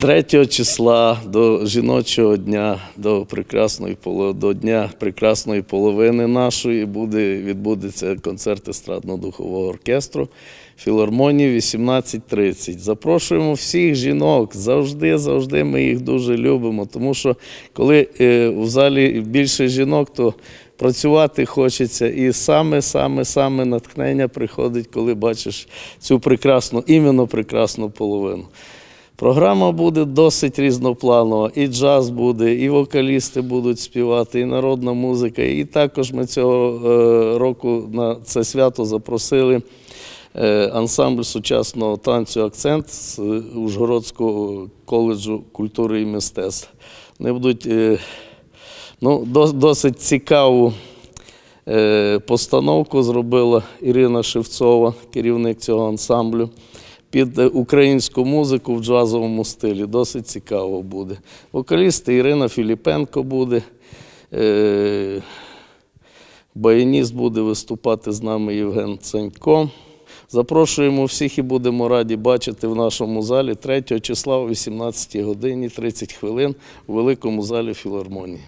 3 числа до жіночого дня, до прекрасної до дня прекрасної половини нашої буде відбудеться концерт естрадно-духового оркестру філармонії 18.30. Запрошуємо всіх жінок. Завжди, завжди ми їх дуже любимо. Тому що коли е, в залі більше жінок, то працювати хочеться. І саме, саме, саме натхнення приходить, коли бачиш цю прекрасну, іменно прекрасну половину. Програма буде досить різнопланова. І джаз буде, і вокалісти будуть співати, і народна музика. І також ми цього е, року на це свято запросили е, ансамбль сучасного танцю Акцент з Ужгородського коледжу культури і мистецтв. Вони будуть е, ну, досить цікаву постановку зробила Ірина Шевцова, керівник цього ансамблю. Під е, українську музику в джазовому стилі. Досить цікаво буде. Вокалісти Ірина Філіпенко буде. Е, Баяніст буде виступати з нами Євген Ценько. Запрошуємо всіх і будемо раді бачити в нашому залі 3 числа о 18 годині 30 хвилин у великому залі філармонії.